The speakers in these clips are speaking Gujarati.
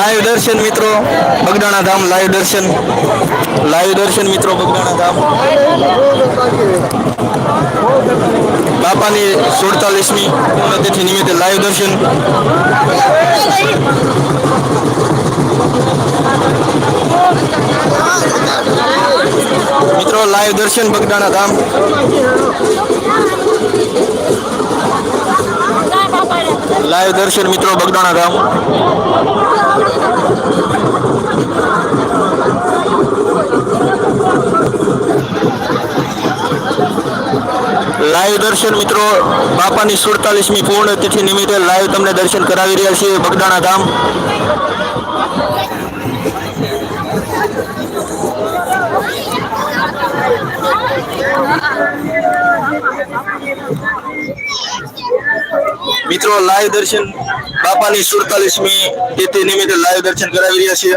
લાઈવ દર્શન મિત્રો બગદાણા ધામ લાઈવ દર્શન. લાઈવ દર્શન મિત્રો બગદાણા ધામ. બાપાની સુડતાલીસમી પૂર્ણતિથિ નિમિત્તે લાઈવ દર્શન. મિત્રો, લાઈવ દર્શન બગદાણા ધામ. લાઈવ દર્શન મિત્રો બગદાણા ગામ. લાઈવ દર્શન મિત્રો, બાપાની સુડતાલીસમી પૂર્ણ તિથિ નિમિત્તે લાઈવ તમને દર્શન કરાવી રહ્યા છીએ બગદાણા ધામ મિત્રો લાઈવ દર્શન બાપાની સુડતાલીસમી તિથિ નિમિત્તે લાઈવ દર્શન કરાવી રહ્યા છીએ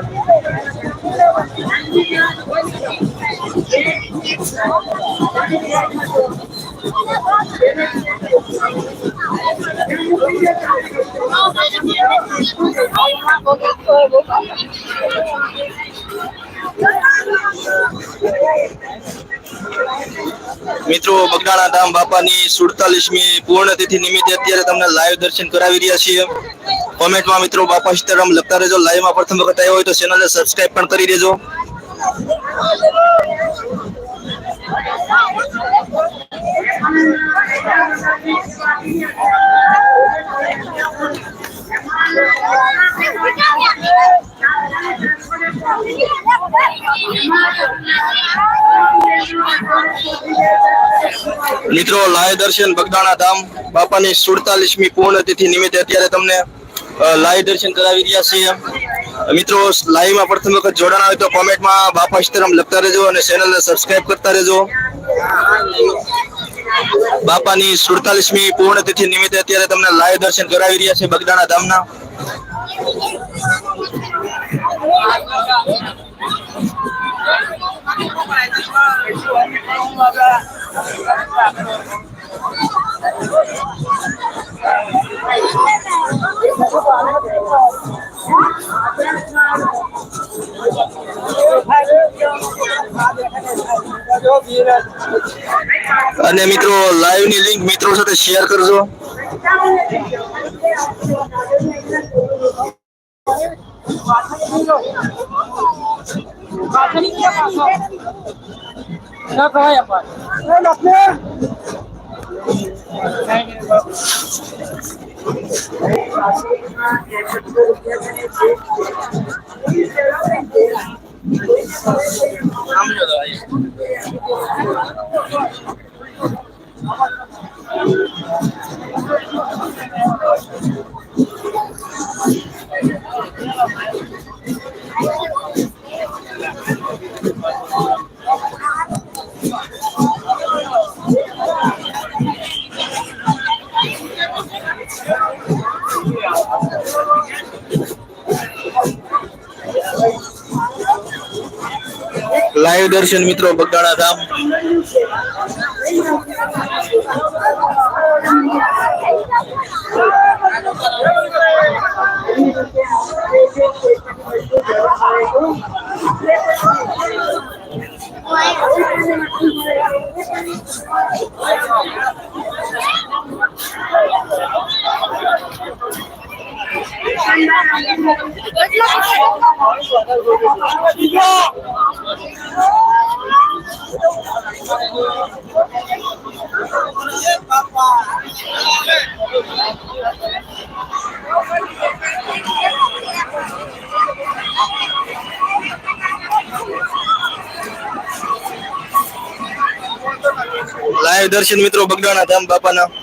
મિત્રો બગડાણા ધામ બાપાની સુડતાલીસમી પૂર્ણતિથિ નિમિત્તે અત્યારે તમને લાઈવ દર્શન કરાવી રહ્યા છીએ. કોમેન્ટમાં મિત્રો બાપા સીતારામ લખતા રહેજો. લાઈવમાં પ્રથમ વખત આવ્યો હોય તો ચેનલને સબસ્ક્રાઈબ પણ કરી દેજો. મિત્રો, લાય દર્શન બગદાણા ધામ બાપાની સુડતાલીસમી પૂર્ણ તિથિ નિમિત્તે અત્યારે તમને લાઈવ દર્શન કરાવી રહ્યા છીએ. મિત્રો, લાઈવમાં પ્રથમ વખત જોડાણ હોય તો કોમેન્ટમાં બાપા સીતારામ લખતા રહેજો અને ચેનલને સબસ્ક્રાઇબ કરતા રહેજો. બાપાની સુડતાલીસમી પૂર્ણ તિથિ નિમિત્તે અત્યારે તમને લાઈવ દર્શન કરાવી રહ્યા છે બગદાણા ધામના. અને મિત્રો લાઈવની લિંક મિત્રો સાથે શેર કરજો. Kenapa ya Pak? Enaknya. Thank you. Live દર્શન મિત્રો બગદાણા ધામ. લાઈવ દર્શન મિત્રો બગદાણા ધામ બાપાના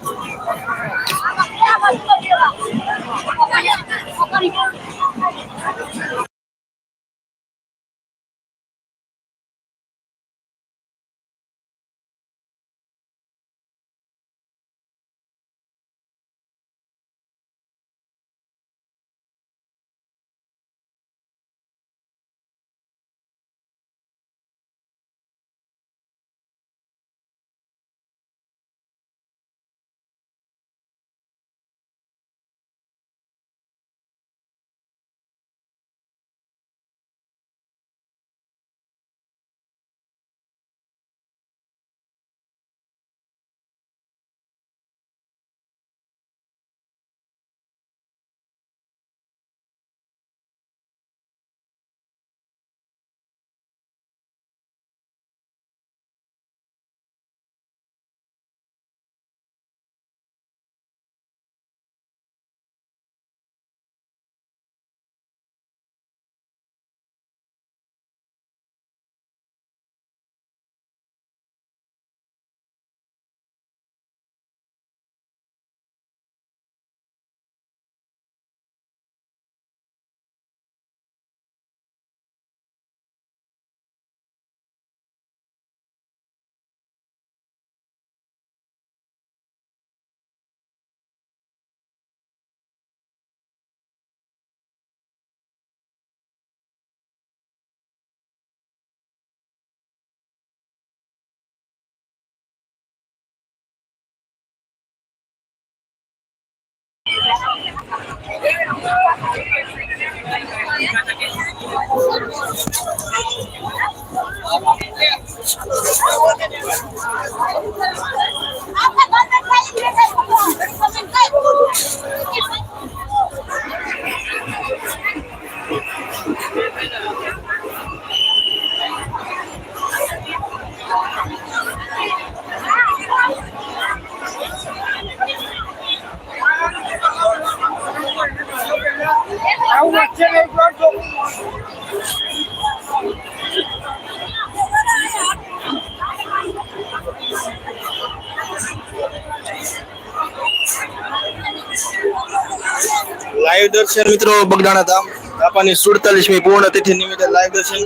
લાઈવ દર્શન મિત્રો બગડાણા ધામ. બાપાની સુડતાલીસમી પૂર્ણ તિથિ નિમિત્તે લાઈવ દર્શન